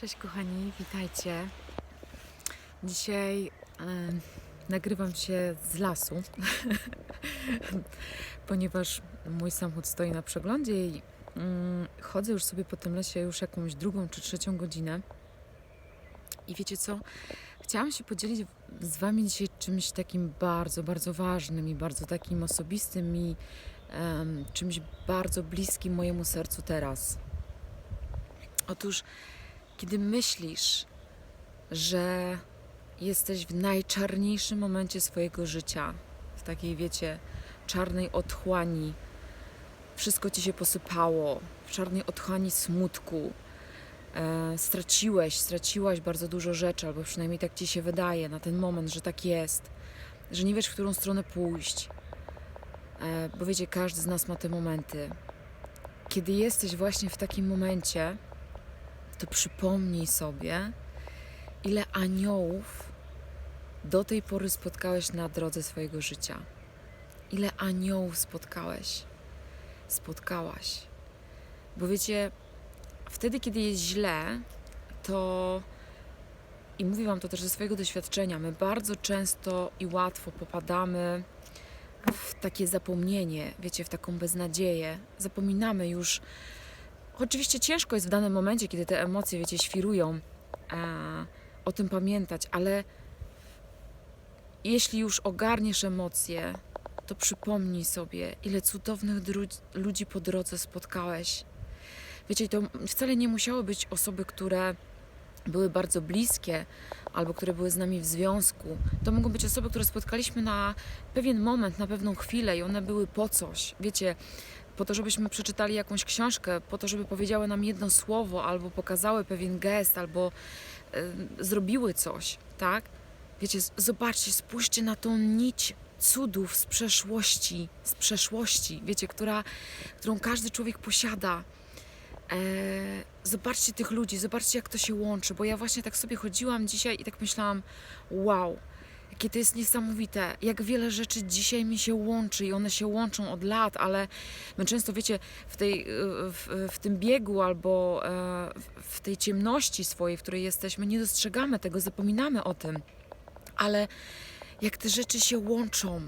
Cześć kochani, witajcie. Dzisiaj nagrywam się z lasu, ponieważ mój samochód stoi na przeglądzie i mm, chodzę już sobie po tym lesie już jakąś drugą czy trzecią godzinę. I wiecie co? Chciałam się podzielić z Wami dzisiaj czymś takim bardzo, bardzo ważnym i bardzo takim osobistym i czymś bardzo bliskim mojemu sercu teraz. Otóż kiedy myślisz, że jesteś w najczarniejszym momencie swojego życia, w takiej, wiecie, czarnej otchłani, wszystko ci się posypało, w czarnej otchłani smutku, e, straciłeś, straciłaś bardzo dużo rzeczy, albo przynajmniej tak ci się wydaje na ten moment, że tak jest, że nie wiesz, w którą stronę pójść. E, bo wiecie, każdy z nas ma te momenty. Kiedy jesteś właśnie w takim momencie, to przypomnij sobie, ile aniołów do tej pory spotkałeś na drodze swojego życia. Ile aniołów spotkałeś, spotkałaś. Bo wiecie, wtedy, kiedy jest źle, to i mówię Wam to też ze swojego doświadczenia, my bardzo często i łatwo popadamy w takie zapomnienie, wiecie, w taką beznadzieję. Zapominamy już Oczywiście ciężko jest w danym momencie, kiedy te emocje, wiecie, świrują, e, o tym pamiętać, ale jeśli już ogarniesz emocje, to przypomnij sobie, ile cudownych ludzi po drodze spotkałeś. Wiecie, to wcale nie musiały być osoby, które były bardzo bliskie albo które były z nami w związku. To mogą być osoby, które spotkaliśmy na pewien moment, na pewną chwilę i one były po coś. Wiecie, po to, żebyśmy przeczytali jakąś książkę, po to, żeby powiedziały nam jedno słowo, albo pokazały pewien gest, albo y, zrobiły coś, tak? Wiecie, zobaczcie, spójrzcie na tą nić cudów z przeszłości, z przeszłości, wiecie, która, którą każdy człowiek posiada. E, zobaczcie tych ludzi, zobaczcie, jak to się łączy, bo ja właśnie tak sobie chodziłam dzisiaj i tak myślałam, wow, jakie to jest niesamowite, jak wiele rzeczy dzisiaj mi się łączy i one się łączą od lat, ale my często, wiecie, w, tej, w, w tym biegu albo e, w- w tej ciemności swojej, w której jesteśmy, nie dostrzegamy tego, zapominamy o tym. Ale jak te rzeczy się łączą,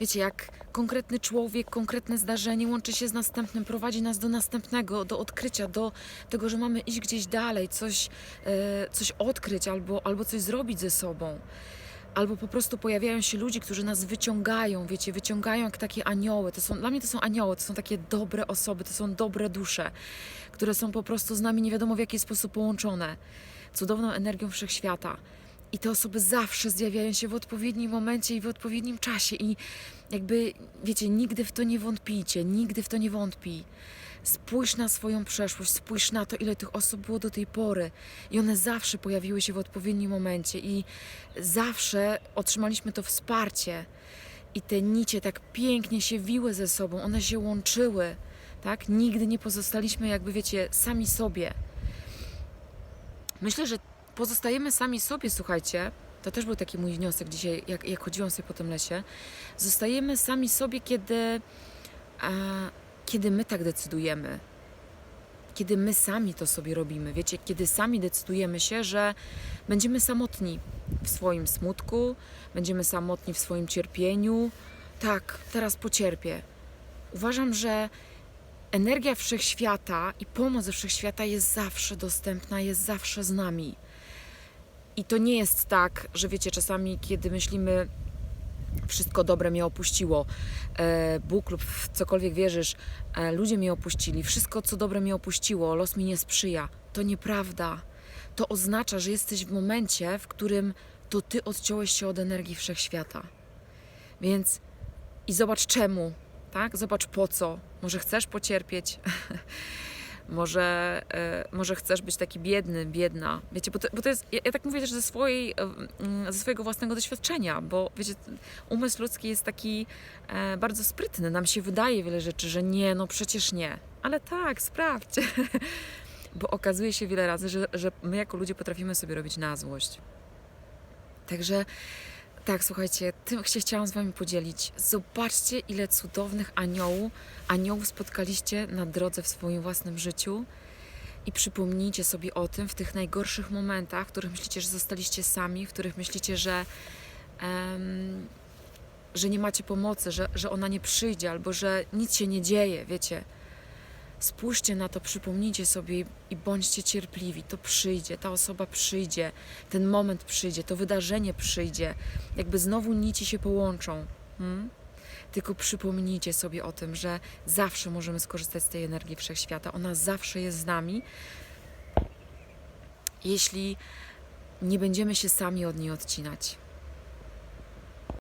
wiecie, jak konkretny człowiek, konkretne zdarzenie łączy się z następnym, prowadzi nas do następnego, do odkrycia, do tego, że mamy iść gdzieś dalej, coś, e, coś odkryć albo, albo coś zrobić ze sobą albo po prostu pojawiają się ludzie, którzy nas wyciągają, wiecie, wyciągają jak takie anioły. To są, dla mnie to są anioły, to są takie dobre osoby, to są dobre dusze, które są po prostu z nami nie wiadomo w jaki sposób połączone cudowną energią wszechświata. I te osoby zawsze zjawiają się w odpowiednim momencie i w odpowiednim czasie. I jakby, wiecie, nigdy w to nie wątpijcie, nigdy w to nie wątpij. Spójrz na swoją przeszłość, spójrz na to, ile tych osób było do tej pory. I one zawsze pojawiły się w odpowiednim momencie. I zawsze otrzymaliśmy to wsparcie i te nicie tak pięknie się wiły ze sobą, one się łączyły, tak? Nigdy nie pozostaliśmy, jakby wiecie, sami sobie. Myślę, że pozostajemy sami sobie, słuchajcie. To też był taki mój wniosek dzisiaj, jak, jak chodziłam sobie po tym lesie. Zostajemy sami sobie, kiedy, a, kiedy my tak decydujemy. Kiedy my sami to sobie robimy, wiecie, kiedy sami decydujemy się, że będziemy samotni w swoim smutku, będziemy samotni w swoim cierpieniu. Tak, teraz pocierpię. Uważam, że energia wszechświata i pomoc ze wszechświata jest zawsze dostępna, jest zawsze z nami. I to nie jest tak, że wiecie, czasami, kiedy myślimy, wszystko dobre mnie opuściło, e, Bóg lub w cokolwiek wierzysz, e, ludzie mnie opuścili, wszystko co dobre mnie opuściło, los mi nie sprzyja. To nieprawda. To oznacza, że jesteś w momencie, w którym to ty odciąłeś się od energii wszechświata. Więc i zobacz czemu, tak? Zobacz po co. Może chcesz pocierpieć, może, e, może chcesz być taki biedny, biedna. Wiecie, bo to, bo to jest, ja, ja tak mówię też ze, swojej, e, mm, ze swojego własnego doświadczenia, bo wiecie, umysł ludzki jest taki e, bardzo sprytny. Nam się wydaje wiele rzeczy, że nie, no przecież nie. Ale tak, sprawdź. bo okazuje się wiele razy, że, że my jako ludzie potrafimy sobie robić na złość. Także tak, słuchajcie, tym się chciałam z Wami podzielić. Zobaczcie, ile cudownych aniołów, aniołów spotkaliście na drodze w swoim własnym życiu I przypomnijcie sobie o tym w tych najgorszych momentach, w których myślicie, że zostaliście sami, w których myślicie, że, em, że nie macie pomocy, że, że ona nie przyjdzie albo że nic się nie dzieje, wiecie. Spójrzcie na to, przypomnijcie sobie i, bądźcie cierpliwi. To przyjdzie, ta osoba przyjdzie, ten moment przyjdzie, to wydarzenie przyjdzie. Jakby znowu nici się połączą. Hmm? Tylko przypomnijcie sobie o tym, że zawsze możemy skorzystać z tej energii wszechświata. Ona zawsze jest z nami. Jeśli nie będziemy się sami od niej odcinać.